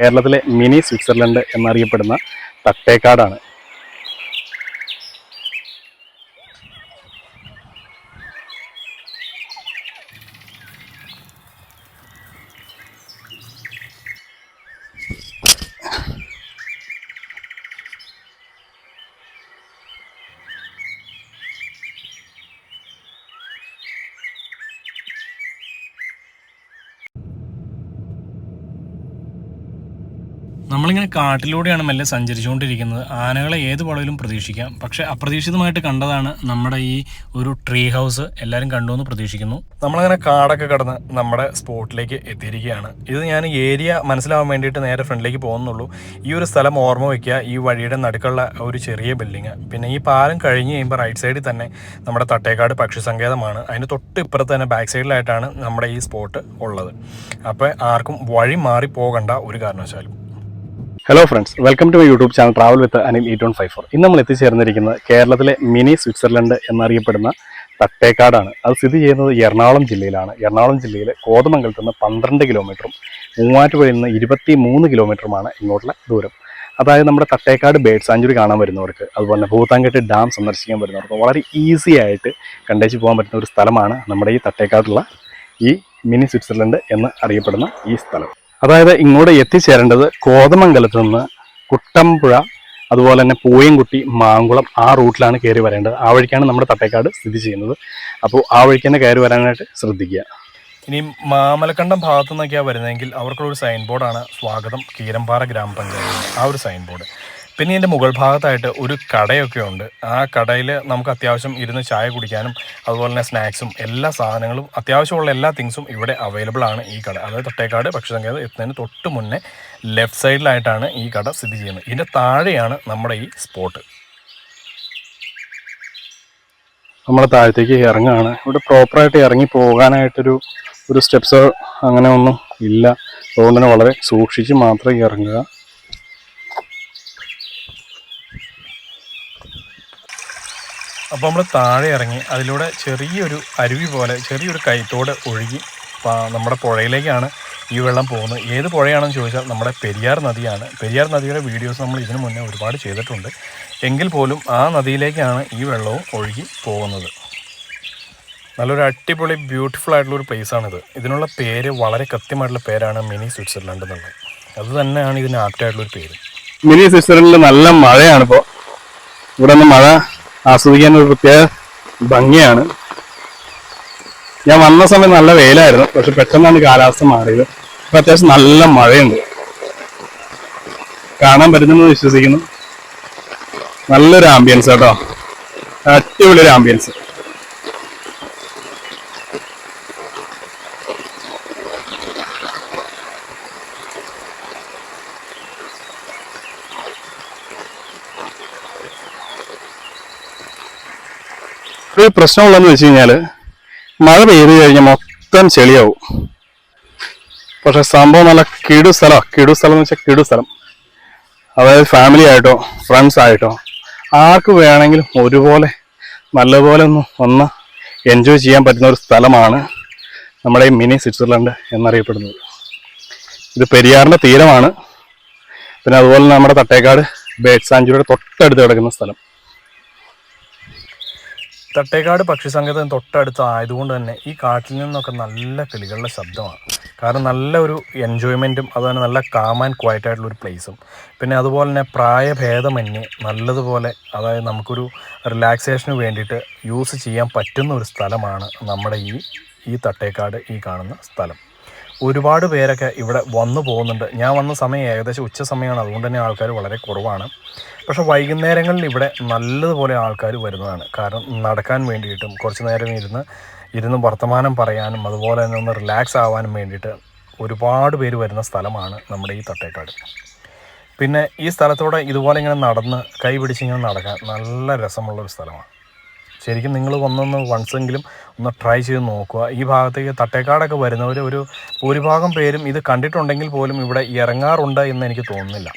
കേരളത്തിലെ mini Switzerland എന്നറിയപ്പെടുന്ന തട്ടേക്കാടാണ്. നമ്മളിങ്ങനെ കാട്ടിലൂടെയാണ് മെല്ലെ സഞ്ചരിച്ചുകൊണ്ടിരിക്കുന്നത്. ആനകളെ ഏത് വളവിലും പ്രതീക്ഷിക്കാം. പക്ഷെ അപ്രതീക്ഷിതമായിട്ട് കണ്ടതാണ് നമ്മുടെ ഈ ഒരു ട്രീ ഹൗസ് എല്ലാവരും കണ്ടു എന്ന് പ്രതീക്ഷിക്കുന്നു. നമ്മളങ്ങനെ കാടൊക്കെ കടന്ന് നമ്മുടെ സ്പോട്ടിലേക്ക് എത്തിയിരിക്കുകയാണ്. ഇത് ഞാൻ ഏരിയ മനസ്സിലാവാൻ വേണ്ടിയിട്ട് നേരെ ഫ്രണ്ടിലേക്ക് പോകുന്നുള്ളൂ. ഈ ഒരു സ്ഥലം ഓർമ്മ വയ്ക്കുക ഈ വഴിയുടെ നടുക്കുള്ള ഒരു ചെറിയ ബിൽഡിങ് പിന്നെ ഈ പാലം കഴിഞ്ഞ് കഴിയുമ്പോൾ റൈറ്റ് സൈഡിൽ തന്നെ നമ്മുടെ തട്ടേക്കാട് പക്ഷി സങ്കേതമാണ്. അതിന് തൊട്ട് ഇപ്പുറത്ത് തന്നെ ബാക്ക് സൈഡിലായിട്ടാണ് നമ്മുടെ ഈ സ്പോട്ട് ഉള്ളത്. അപ്പോൾ ആർക്കും വഴി മാറി പോകണ്ട ഒരു കാരണവശാലും. Hello friends welcome to my YouTube channel travel with Anil ഈ ടോൺ ഫൈവ് ഫോർ ഇന്ന് നമ്മൾ എത്തിച്ചേർന്നിരിക്കുന്നത് കേരളത്തിലെ മിനി സ്വിറ്റ്സർലൻഡ് എന്നറിയപ്പെടുന്ന തട്ടേക്കാടാണ്. അത് സ്ഥിതി ചെയ്യുന്നത് എറണാകുളം ജില്ലയിലാണ്. എറണാകുളം ജില്ലയിലെ കോതമംഗലത്ത് നിന്ന് പന്ത്രണ്ട് കിലോമീറ്ററും മൂവാറ്റുപുഴയിൽ നിന്ന് ഇരുപത്തി മൂന്ന് കിലോമീറ്ററുമാണ് ഇങ്ങോട്ടുള്ള ദൂരം. അതായത് നമ്മുടെ തട്ടേക്കാട് ബേഡ് സാഞ്ചുറി കാണാൻ വരുന്നവർക്ക് അതുപോലെ തന്നെ ഡാം സന്ദർശിക്കാൻ വരുന്നവർക്ക് വളരെ ഈസി ആയിട്ട് കണ്ടേച്ച് പോകാൻ പറ്റുന്ന ഒരു സ്ഥലമാണ് നമ്മുടെ ഈ തട്ടേക്കാടുള്ള ഈ മിനി സ്വിറ്റ്സർലൻഡ് എന്ന് അറിയപ്പെടുന്ന ഈ സ്ഥലം. അതായത് ഇങ്ങോട്ട് എത്തിച്ചേരേണ്ടത് കോതമംഗലത്ത് നിന്ന് കുട്ടമ്പുഴ അതുപോലെ തന്നെ പൂയംകുട്ടി മാങ്കുളം ആ റൂട്ടിലാണ് കയറി വരേണ്ടത്. ആ വഴിക്കാണ് നമ്മുടെ തട്ടേക്കാട് സ്ഥിതി ചെയ്യുന്നത്. അപ്പോൾ ആ വഴിക്ക് തന്നെ കയറി വരാനായിട്ട് ശ്രദ്ധിക്കുക. ഇനി മാമലക്കണ്ടം ഭാഗത്തു നിന്നൊക്കെയാണ് വരുന്നതെങ്കിൽ അവർക്കുള്ള ഒരു സൈൻ ബോർഡാണ് സ്വാഗതം കീരമ്പാറ ഗ്രാമപഞ്ചായത്ത്. ആ ഒരു സൈൻ ബോർഡ് പിന്നെ ഇതിന്റെ മുകൾ ഭാഗത്തായിട്ട് ഒരു കടയൊക്കെ ഉണ്ട്. ആ കടയിൽ നമുക്ക് അത്യാവശ്യം ഇരുന്ന് ചായ കുടിക്കാനും അതുപോലെ തന്നെ സ്നാക്സും എല്ലാ സാധനങ്ങളും അത്യാവശ്യമുള്ള എല്ലാ തിങ്സും ഇവിടെ അവൈലബിൾ ആണ് ഈ കട. അതായത് തൊട്ടേക്കാട് പക്ഷിസങ്കേതം എത്തുന്നതിന് തൊട്ട് മുന്നേ ലെഫ്റ്റ് സൈഡിലായിട്ടാണ് ഈ കട സ്ഥിതി ചെയ്യുന്നത്. ഇതിന്റെ താഴെയാണ് നമ്മുടെ ഈ സ്പോട്ട്. നമ്മൾ താഴത്തേക്ക് ഇറങ്ങുകയാണ്. ഇവിടെ പ്രോപ്പറായിട്ട് ഇറങ്ങി പോകാനായിട്ടൊരു ഒരു സ്റ്റെപ്സോ അങ്ങനെ ഒന്നും ഇല്ല. അതുകൊണ്ട് തന്നെ വളരെ സൂക്ഷിച്ച് മാത്രം ഇറങ്ങുക. അപ്പോൾ നമ്മൾ താഴെ ഇറങ്ങി അതിലൂടെ ചെറിയൊരു അരുവി പോലെ ചെറിയൊരു കൈത്തോട് ഒഴുകി നമ്മുടെ പുഴയിലേക്കാണ് ഈ വെള്ളം പോകുന്നത്. ഏത് പുഴയാണെന്ന് ചോദിച്ചാൽ നമ്മുടെ പെരിയാർ നദിയാണ്. പെരിയാർ നദിയുടെ വീഡിയോസ് നമ്മൾ ഇതിനു മുന്നേ ഒരുപാട് ചെയ്തിട്ടുണ്ട്. എങ്കിൽ പോലും ആ നദിയിലേക്കാണ് ഈ വെള്ളവും ഒഴുകി പോകുന്നത്. നല്ലൊരു അടിപൊളി ബ്യൂട്ടിഫുൾ ആയിട്ടുള്ള ഒരു ആണിത്. ഇതിനുള്ള പേര് വളരെ കൃത്യമായിട്ടുള്ള പേരാണ് മിനി സ്വിറ്റ്സർലൻഡ് എന്നുള്ളത്. അത് തന്നെയാണ് ഇതിന് ആപ്റ്റായിട്ടുള്ള ഒരു പേര്. മിനി സ്വിറ്റ്സർലൻഡിൽ നല്ല മഴയാണ് ഇപ്പോൾ ഇവിടെ നിന്ന് മഴ ആസ്വദിക്കാൻ ഒരു പ്രത്യേക ഭംഗിയാണ്. ഞാൻ വന്ന സമയം നല്ല വെയിലായിരുന്നു പക്ഷെ പെട്ടെന്നാണ് കാലാവസ്ഥ മാറിയത്. ഇപ്പൊ അത്യാവശ്യം നല്ല മഴയുണ്ട്. കാണാൻ പറ്റുന്നെന്ന് വിശ്വസിക്കുന്നു. നല്ലൊരു ആംബിയൻസ് കേട്ടോ അടിപൊളി ഒരു ആംബിയൻസ് ഒരു പ്രശ്നമുള്ളതെന്ന് വെച്ച് കഴിഞ്ഞാൽ മഴ പെയ്ത് കഴിഞ്ഞാൽ മൊത്തം ചെളിയാവും. പക്ഷെ സംഭവം നല്ല കിടു സ്ഥലമാണ് കിടു സ്ഥലം എന്ന് വെച്ചാൽ കിടു സ്ഥലം. അതായത് ഫാമിലി ആയിട്ടോ ഫ്രണ്ട്സ് ആയിട്ടോ ആർക്ക് വേണമെങ്കിലും ഒരുപോലെ നല്ലപോലെ ഒന്ന് ഒന്ന് എൻജോയ് ചെയ്യാൻ പറ്റുന്ന ഒരു സ്ഥലമാണ് നമ്മുടെ ഈ മിനി സ്വിറ്റ്സർലൻഡ് എന്നറിയപ്പെടുന്നത്. ഇത് പെരിയാറിന്റെ തീരമാണ്. പിന്നെ അതുപോലെ നമ്മുടെ തട്ടേക്കാട് ബേഡ് സാഞ്ചുറിയുടെ തൊട്ടടുത്ത് കിടക്കുന്ന സ്ഥലം. തട്ടേക്കാട് പക്ഷിസങ്കേതം തൊട്ടടുത്ത് ആയതുകൊണ്ട് തന്നെ ഈ കാട്ടിൽ നിന്നൊക്കെ നല്ല കിളികളുടെ ശബ്ദമാണ്. കാരണം നല്ല ഒരു എൻജോയ്മെന്റും അതുപോലെ നല്ല കാം ആൻഡ് ക്വയറ്റ് ആയിട്ടുള്ള ഒരു പ്ലേസും പിന്നെ അതുപോലെ തന്നെ പ്രായഭേദമന്യേ നല്ലതുപോലെ അതായത് നമുക്കൊരു റിലാക്സേഷന് വേണ്ടിയിട്ട് യൂസ് ചെയ്യാൻ പറ്റുന്ന ഒരു സ്ഥലമാണ് നമ്മുടെ ഈ ഈ തട്ടേക്കാട് ഈ കാണുന്ന സ്ഥലം. ഒരുപാട് പേരൊക്കെ ഇവിടെ വന്നു പോകുന്നുണ്ട്. ഞാൻ വന്ന സമയം ഏകദേശം ഉച്ച സമയമാണ്. അതുകൊണ്ട് തന്നെ ആൾക്കാർ വളരെ കുറവാണ്. പക്ഷേ വൈകുന്നേരങ്ങളിൽ ഇവിടെ നല്ലതുപോലെ ആൾക്കാർ വരുന്നതാണ്. കാരണം നടക്കാൻ വേണ്ടിയിട്ടും കുറച്ച് നേരം ഇരുന്ന് ഇരുന്ന് വർത്തമാനം പറയാനും അതുപോലെ തന്നെ ഒന്ന് റിലാക്സ് ആവാനും വേണ്ടിയിട്ട് ഒരുപാട് പേര് വരുന്ന സ്ഥലമാണ് നമ്മുടെ ഈ തട്ടേക്കാട്. പിന്നെ ഈ സ്ഥലത്തോടെ ഇതുപോലെ ഇങ്ങനെ നടന്ന് കൈ പിടിച്ചിങ്ങനെ നടക്കാൻ നല്ല രസമുള്ള ഒരു സ്ഥലമാണ്. ശരിക്കും നിങ്ങൾ വന്നൊന്ന് വൺസെങ്കിലും ഒന്ന് ട്രൈ ചെയ്ത് നോക്കുക. ഈ ഭാഗത്തേക്ക് തട്ടേക്കാടൊക്കെ വരുന്നവർ ഒരു ഭൂരിഭാഗം പേരും ഇത് കണ്ടിട്ടുണ്ടെങ്കിൽ പോലും ഇവിടെ ഇറങ്ങാറുണ്ട് എന്ന് എനിക്ക് തോന്നുന്നില്ല.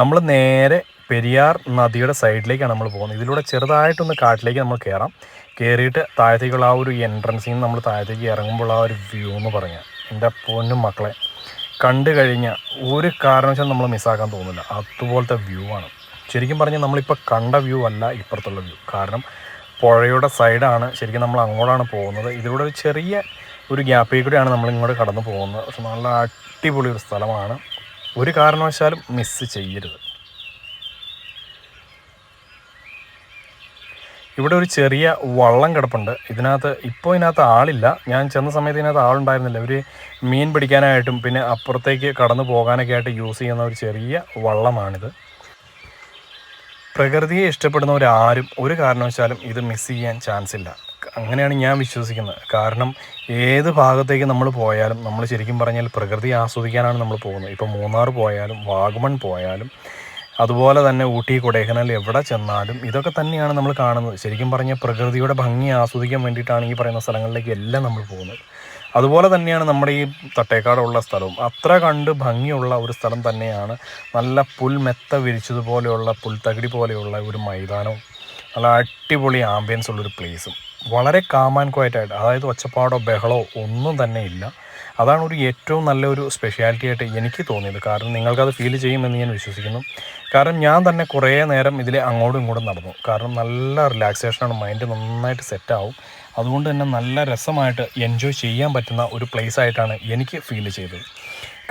നമ്മൾ നേരെ പെരിയാർ നദിയുടെ സൈഡിലേക്കാണ് നമ്മൾ പോകുന്നത്. ഇതിലൂടെ ചെറുതായിട്ടൊന്ന് കാട്ടിലേക്ക് നമ്മൾ കയറാം കയറിയിട്ട് താഴത്തേക്കുള്ള ആ ഒരു എൻട്രൻസിൽ നിന്ന് നമ്മൾ താഴത്തേക്ക് ഇറങ്ങുമ്പോൾ ആ ഒരു വ്യൂ എന്ന് പറഞ്ഞാൽ എന്റെ പൊന്നും മക്കളെ കണ്ടു കഴിഞ്ഞാൽ ഒരു കാരണവശാലും നമ്മൾ മിസ്സാക്കാൻ തോന്നില്ല അതുപോലത്തെ വ്യൂ ആണ്. ശരിക്കും പറഞ്ഞാൽ നമ്മളിപ്പോൾ കണ്ട വ്യൂ അല്ല ഇപ്പുറത്തുള്ള വ്യൂ കാരണം പുഴയുടെ സൈഡാണ് ശരിക്കും നമ്മൾ അങ്ങോട്ടാണ് പോകുന്നത്. ഇതിലൂടെ ഒരു ചെറിയ ഒരു ഗ്യാപ്പിൽ കൂടെയാണ് നമ്മൾ ഇങ്ങോട്ട് കടന്നു പോകുന്നത്. പക്ഷെ നല്ല അടിപൊളി ഒരു സ്ഥലമാണ്. ഒരു കാരണവശാലും മിസ്സ് ചെയ്യരുത്. ഇവിടെ ഒരു ചെറിയ വള്ളം കിടപ്പുണ്ട്. ഇതിനകത്ത് ഇപ്പോൾ ഇതിനകത്ത് ആളില്ല. ഞാൻ ചെന്ന സമയത്ത് ഇതിനകത്ത് ആളുണ്ടായിരുന്നില്ല. ഒരു മീൻ പിടിക്കാനായിട്ടും പിന്നെ അപ്പുറത്തേക്ക് കടന്നു പോകാനൊക്കെ ആയിട്ട് യൂസ് ചെയ്യുന്ന ഒരു ചെറിയ വള്ളമാണിത്. പ്രകൃതിയെ ഇഷ്ടപ്പെടുന്നവരാരും ഒരു കാരണവശാലും ഇത് മിസ് ചെയ്യാൻ ചാൻസ് ഇല്ല. അങ്ങനെയാണ് ഞാൻ വിശ്വസിക്കുന്നത്. കാരണം ഏത് ഭാഗത്തേക്ക് നമ്മൾ പോയാലും നമ്മൾ ശരിക്കും പറഞ്ഞാൽ പ്രകൃതി ആസ്വദിക്കാനാണ് നമ്മൾ പോകുന്നത്. ഇപ്പോൾ മൂന്നാർ പോയാലും വാഗമൺ പോയാലും അതുപോലെ തന്നെ ഊട്ടി കൊടൈക്കനാൽ എവിടെ ചെന്നാലും ഇതൊക്കെ തന്നെയാണ് നമ്മൾ കാണുന്നത്. ശരിക്കും പറഞ്ഞാൽ പ്രകൃതിയുടെ ഭംഗി ആസ്വദിക്കാൻ വേണ്ടിയിട്ടാണ് ഈ പറയുന്ന സ്ഥലങ്ങളിലേക്ക് എല്ലാം നമ്മൾ പോകുന്നത്. അതുപോലെ തന്നെയാണ് നമ്മുടെ ഈ തട്ടേക്കാടുള്ള സ്ഥലവും. അത്ര കണ്ട് ഭംഗിയുള്ള ഒരു സ്ഥലം തന്നെയാണ്. നല്ല പുൽമെത്ത വിരിച്ചതുപോലെയുള്ള പുൽത്തകിടി പോലെയുള്ള ഒരു മൈതാനവും. നല്ല അടിപൊളി ആംബിയൻസ് ഉള്ളൊരു പ്ലേസും വളരെ കാമാൻ ക്വയറ്റായിട്ട് അതായത് ഒച്ചപ്പാടോ ബഹളോ ഒന്നും തന്നെ ഇല്ല. അതാണ് ഒരു ഏറ്റവും നല്ലൊരു സ്പെഷ്യാലിറ്റി ആയിട്ട് എനിക്ക് തോന്നിയത്. കാരണം നിങ്ങൾക്കത് ഫീൽ ചെയ്യുമെന്ന് ഞാൻ വിശ്വസിക്കുന്നു. കാരണം ഞാൻ തന്നെ കുറേ നേരം ഇതിൽ അങ്ങോട്ടും ഇങ്ങോട്ടും നടന്നു. കാരണം നല്ല റിലാക്സേഷനാണ് മൈൻഡ് നന്നായിട്ട് സെറ്റാവും അതുകൊണ്ട് തന്നെ നല്ല രസമായിട്ട് എൻജോയ് ചെയ്യാൻ പറ്റുന്ന ഒരു പ്ലേസ് ആയിട്ടാണ് എനിക്ക് ഫീൽ ചെയ്തത്.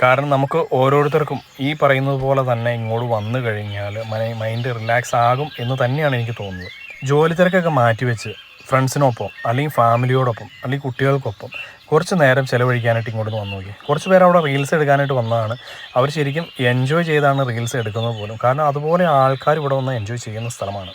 കാരണം നമുക്ക് ഓരോരുത്തർക്കും ഈ പറയുന്നത് പോലെ തന്നെ ഇങ്ങോട്ട് വന്നു കഴിഞ്ഞാൽ മൈൻഡ് റിലാക്സ് ആകും എന്ന് തന്നെയാണ് എനിക്ക് തോന്നുന്നത്. ജോലി തിരക്കൊക്കെ മാറ്റിവെച്ച് ഫ്രണ്ട്സിനൊപ്പം അല്ലെങ്കിൽ ഫാമിലിയോടൊപ്പം അല്ലെങ്കിൽ കുട്ടികൾക്കൊപ്പം കുറച്ച് നേരം ചിലവഴിക്കാനായിട്ട് ഇങ്ങോട്ട് വന്നു നോക്കി. കുറച്ച് പേര് അവിടെ റീൽസ് എടുക്കാനായിട്ട് വന്നതാണ്. അവർ ശരിക്കും എൻജോയ് ചെയ്താണ് റീൽസ് എടുക്കുന്നത് പോലും. കാരണം അതുപോലെ ആൾക്കാർ ഇവിടെ വന്ന് എൻജോയ് ചെയ്യുന്ന സ്ഥലമാണ്.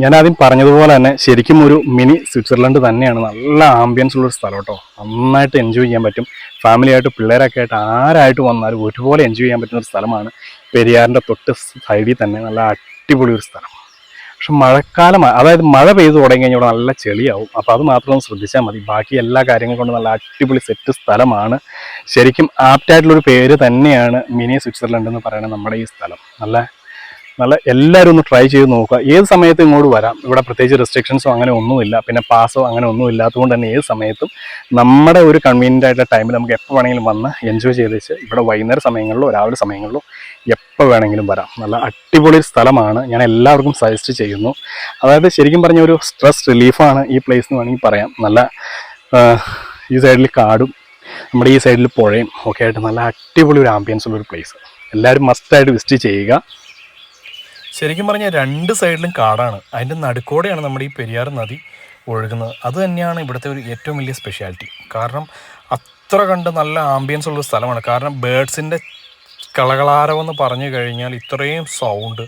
ഞാൻ ആദ്യം പറഞ്ഞതുപോലെ തന്നെ ശരിക്കും ഒരു മിനി സ്വിറ്റ്സർലൻഡ് തന്നെയാണ്. നല്ല ആംബിയൻസ് ഉള്ള ഒരു സ്ഥലം കേട്ടോ നന്നായിട്ട് എൻജോയ് ചെയ്യാൻ പറ്റും. ഫാമിലിയായിട്ട് പിള്ളേരൊക്കെ ആയിട്ട് ആരായിട്ട് വന്നാലും ഒരുപോലെ എൻജോയ് ചെയ്യാൻ പറ്റുന്ന ഒരു സ്ഥലമാണ് പെരിയാറിന്റെ തൊട്ട് സൈഡിൽ തന്നെ. നല്ല അടിപൊളി ഒരു സ്ഥലം. പക്ഷെ മഴക്കാലം അതായത് മഴ പെയ്ത് തുടങ്ങി കഴിഞ്ഞാൽ ഇവിടെ നല്ല ചെളിയാവും. അപ്പോൾ അത് മാത്രം ഒന്ന് ശ്രദ്ധിച്ചാൽ മതി. ബാക്കി എല്ലാ കാര്യങ്ങളും കൊണ്ട് നല്ല അടിപൊളി സെറ്റ് സ്ഥലമാണ്. ശരിക്കും ആപ്റ്റായിട്ടുള്ളൊരു പേര് തന്നെയാണ് മിനി സ്വിറ്റ്സർലൻഡ് എന്ന് പറയുന്നത് നമ്മുടെ ഈ സ്ഥലം. നല്ല നല്ല എല്ലാവരും ഒന്ന് ട്രൈ ചെയ്ത് നോക്കുക. ഏത് സമയത്തും ഇങ്ങോട്ട് വരാം. ഇവിടെ പ്രത്യേകിച്ച് റെസ്ട്രിക്ഷൻസോ അങ്ങനെ ഒന്നുമില്ല. പിന്നെ പാസോ അങ്ങനെ ഒന്നും ഇല്ലാത്തതുകൊണ്ട് തന്നെ ഏത് സമയത്തും നമ്മുടെ ഒരു കൺവീനിയന്റ് ആയിട്ടുള്ള ടൈമിൽ നമുക്ക് എപ്പോൾ വേണമെങ്കിലും വന്ന് എൻജോയ് ചെയ്ത് വെച്ച് ഇവിടെ വൈകുന്നേര സമയങ്ങളിലോ രാവിലെ സമയങ്ങളിലോ എപ്പോൾ വേണമെങ്കിലും വരാം. നല്ല അടിപൊളി സ്ഥലമാണ്. ഞാൻ എല്ലാവർക്കും സജസ്റ്റ് ചെയ്യുന്നു. അതായത് ശരിക്കും പറഞ്ഞ ഒരു സ്ട്രെസ് റിലീഫാണ് ഈ പ്ലേസ് എന്ന് വേണമെങ്കിൽ പറയാം. നല്ല ഈ സൈഡിൽ കാടും നമ്മുടെ ഈ സൈഡിൽ പുഴയും ഒക്കെ ആയിട്ട് നല്ല അടിപൊളി ഒരു ആംബിയൻസ് ഉള്ള ഒരു പ്ലേസ് എല്ലാവരും മസ്റ്റായിട്ട് വിസിറ്റ് ചെയ്യുക. ശരിക്കും പറഞ്ഞാൽ രണ്ട് സൈഡിലും കാടാണ്. അതിന്റെ നടുക്കോടെയാണ് നമ്മുടെ ഈ പെരിയാർ നദി ഒഴുകുന്നത്. അത് തന്നെയാണ് ഇവിടുത്തെ ഒരു ഏറ്റവും വലിയ സ്പെഷ്യാലിറ്റി കാരണം അത്ര കണ്ട് നല്ല ആംബിയൻസ് ഉള്ള സ്ഥലമാണ്. കാരണം ബേഡ്സിന്റെ കളകളാരമെന്ന് പറഞ്ഞു കഴിഞ്ഞാൽ ഇത്രയും സൗണ്ട്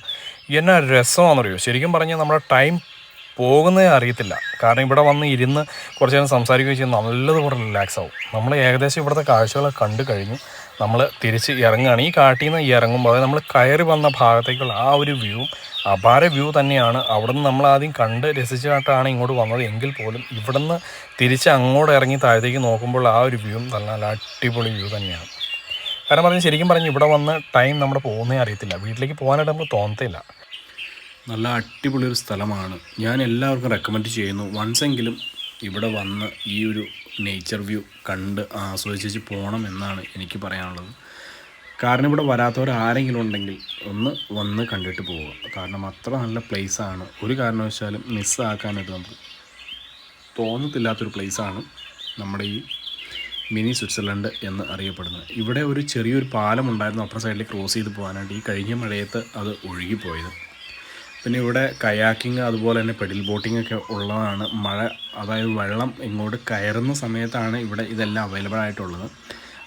എന്നാ രസമാണെന്നറിയോ? ശരിക്കും പറഞ്ഞാൽ നമ്മുടെ ടൈം പോകുന്നതേ അറിയത്തില്ല. കാരണം ഇവിടെ വന്ന് ഇരുന്ന് കുറച്ച് നേരം സംസാരിക്കുകയും ചെയ്ത് നല്ലതുപോലെ റിലാക്സ് ആവും. നമ്മൾ ഏകദേശം ഇവിടുത്തെ കാഴ്ചകളൊക്കെ കണ്ടു കഴിഞ്ഞു. നമ്മൾ തിരിച്ച് ഇറങ്ങുകയാണ്. ഈ കാട്ടിൽ നിന്ന് ഇറങ്ങുമ്പോൾ നമ്മൾ കയറി വന്ന ഭാഗത്തേക്കുള്ള ആ ഒരു വ്യൂ അപാര വ്യൂ തന്നെയാണ്. അവിടെ നിന്ന് നമ്മൾ ആദ്യം കണ്ട് രസിച്ചിട്ടാണ് ഇങ്ങോട്ട് വന്നത്. എങ്കിൽ പോലും ഇവിടെ നിന്ന് തിരിച്ച് അങ്ങോട്ട് ഇറങ്ങി താഴത്തേക്ക് നോക്കുമ്പോൾ ആ ഒരു വ്യൂ നല്ല അടിപൊളി വ്യൂ തന്നെയാണ്. കാരണം പറഞ്ഞാൽ ശരിക്കും പറഞ്ഞ് ഇവിടെ വന്ന് ടൈം നമ്മുടെ പോകുന്നേ അറിയത്തില്ല. വീട്ടിലേക്ക് പോകാനായിട്ട് നമുക്ക് തോന്നത്തില്ല. നല്ല അടിപൊളി ഒരു സ്ഥലമാണ്. ഞാൻ എല്ലാവർക്കും റെക്കമെൻഡ് ചെയ്യുന്നു. വൺസ് എങ്കിലും ഇവിടെ വന്ന് ഈ ഒരു നേച്ചർ വ്യൂ കണ്ട് ആസ്വദിച്ച് പോകണം എന്നാണ് എനിക്ക് പറയാനുള്ളത്. കാരണം ഇവിടെ വരാത്തവർ ആരെങ്കിലും ഉണ്ടെങ്കിൽ ഒന്ന് വന്ന് കണ്ടിട്ട് പോവുക. കാരണം അത്ര നല്ല പ്ലേസാണ് ഒരു കാരണവശാലും മിസ്സാക്കാനായിട്ട് നമുക്ക് തോന്നത്തില്ലാത്തൊരു പ്ലേസാണ് നമ്മുടെ ഈ മിനി സ്വിറ്റ്സർലൻഡ് എന്ന് അറിയപ്പെടുന്നത്. ഇവിടെ ഒരു ചെറിയൊരു പാലം ഉണ്ടായിരുന്നു അപ്പുറം സൈഡിൽ ക്രോസ് ചെയ്ത് പോകാനായിട്ട്. ഈ കഴിഞ്ഞ മഴയത്ത് അത് ഒഴുകിപ്പോയത്. പിന്നെ ഇവിടെ കയാക്കിങ് അതുപോലെ തന്നെ പെഡിൽ ബോട്ടിംഗ് ഒക്കെ ഉള്ളതാണ്. മഴ അതായത് വെള്ളം ഇങ്ങോട്ട് കയറുന്ന സമയത്താണ് ഇവിടെ ഇതെല്ലാം അവൈലബിൾ ആയിട്ടുള്ളത്.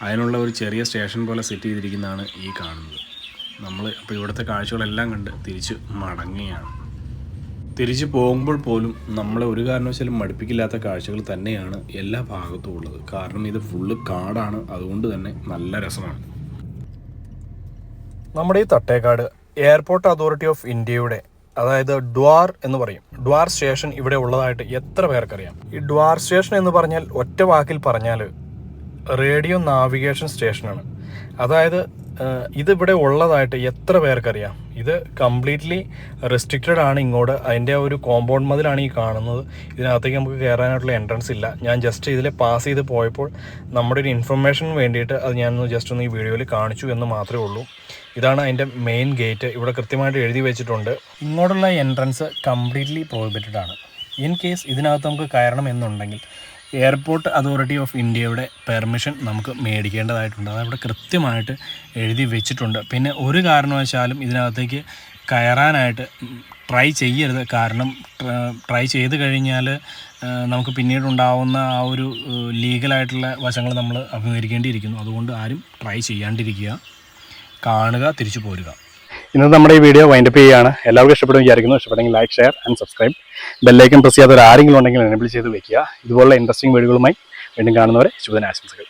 അതിനുള്ള ഒരു ചെറിയ സ്റ്റേഷൻ പോലെ സെറ്റ് ചെയ്തിരിക്കുന്നതാണ് ഈ കാണുന്നത്. നമ്മൾ അപ്പോൾ ഇവിടുത്തെ കാഴ്ചകളെല്ലാം കണ്ട് തിരിച്ച് മടങ്ങുകയാണ്. തിരിച്ച് പോകുമ്പോൾ പോലും നമ്മളെ ഒരു കാരണവശാലും മടുപ്പിക്കില്ലാത്ത കാഴ്ചകൾ തന്നെയാണ് എല്ലാ ഭാഗത്തും ഉള്ളത്. കാരണം ഇത് ഫുള്ള് കാടാണ്. അതുകൊണ്ട് തന്നെ നല്ല രസമാണ്. നമ്മുടെ ഈ തട്ടേക്കാട് എയർപോർട്ട് അതോറിറ്റി ഓഫ് ഇന്ത്യയുടെ അതായത് ഡ്വാർ എന്ന് പറയും. ഡ്വാർ സ്റ്റേഷൻ ഇവിടെ ഉള്ളതായിട്ട് എത്ര പേർക്കറിയാം? ഈ ഡ്വാർ സ്റ്റേഷൻ എന്ന് പറഞ്ഞാൽ ഒറ്റ വാക്കിൽ പറഞ്ഞാൽ റേഡിയോ നാവിഗേഷൻ സ്റ്റേഷനാണ്. അതായത് ഇതിവിടെ ഉള്ളതായിട്ട് എത്ര പേർക്കറിയാം? ഇത് കംപ്ലീറ്റ്ലി റെസ്ട്രിക്റ്റഡ് ആണ് ഇങ്ങോട്ട്. അതിന്റെ ഒരു കോമ്പൗണ്ട് മതിലാണ് ഈ കാണുന്നത്. ഇതിനകത്തേക്ക് നമുക്ക് കയറാനായിട്ടുള്ള എൻട്രൻസ് ഇല്ല. ഞാൻ ജസ്റ്റ് ഇതിൽ പാസ് ചെയ്ത് പോയപ്പോൾ നമ്മുടെ ഒരു ഇൻഫർമേഷൻ വേണ്ടിയിട്ട് അത് ഞാൻ ജസ്റ്റ് ഒന്ന് ഈ വീഡിയോയിൽ കാണിച്ചു എന്ന് മാത്രമേ ഉള്ളൂ. ഇതാണ് അതിന്റെ മെയിൻ ഗേറ്റ് ഇവിടെ കൃത്യമായിട്ട് എഴുതി വെച്ചിട്ടുണ്ട്. ഇങ്ങോട്ടുള്ള എൻട്രൻസ് കംപ്ലീറ്റ്ലി പ്രോഹിബിറ്റഡ് ആണ്. ഇൻ കേസ് ഇതിനകത്ത് നമുക്ക് കയറണം എന്നുണ്ടെങ്കിൽ എയർപോർട്ട് അതോറിറ്റി ഓഫ് ഇന്ത്യയുടെ പെർമിഷൻ നമുക്ക് മേടിക്കേണ്ടതായിട്ടുണ്ട്. അതവിടെ കൃത്യമായിട്ട് എഴുതി വെച്ചിട്ടുണ്ട്. പിന്നെ ഒരു കാരണവശാലും ഇതിനകത്തേക്ക് കയറാനായിട്ട് ട്രൈ ചെയ്യരുത്. കാരണം ട്രൈ ചെയ്ത് കഴിഞ്ഞാൽ നമുക്ക് പിന്നീടുണ്ടാവുന്ന ആ ഒരു ലീഗലായിട്ടുള്ള വശങ്ങൾ നമ്മൾ അഭിമുഖീകരിക്കേണ്ടിയിരിക്കുന്നു. അതുകൊണ്ട് ആരും ട്രൈ ചെയ്യാണ്ടിരിക്കുക. കാണുക തിരിച്ചു പോരുക. ഇന്നത്തെ നമ്മുടെ ഈ വീഡിയോ വൈൻഡപ്പ് ചെയ്യുകയാണ്. എല്ലാവർക്കും ഇഷ്ടപ്പെടും വിചാരിക്കുന്നു. ഇഷ്ടപ്പെട്ടെങ്കിൽ like share and subscribe bell icon press ചെയ്യാത്തവർ ആരെങ്കിലും ഉണ്ടെങ്കിൽ എനേബിൾ ചെയ്ത് വെക്കുക. ഇതുപോലുള്ള ഇൻട്രസ്റ്റിംഗ് വീഡിയോകളുമായി വീണ്ടും കാണുന്നവരെ ശുഭദിന ആശംസകൾ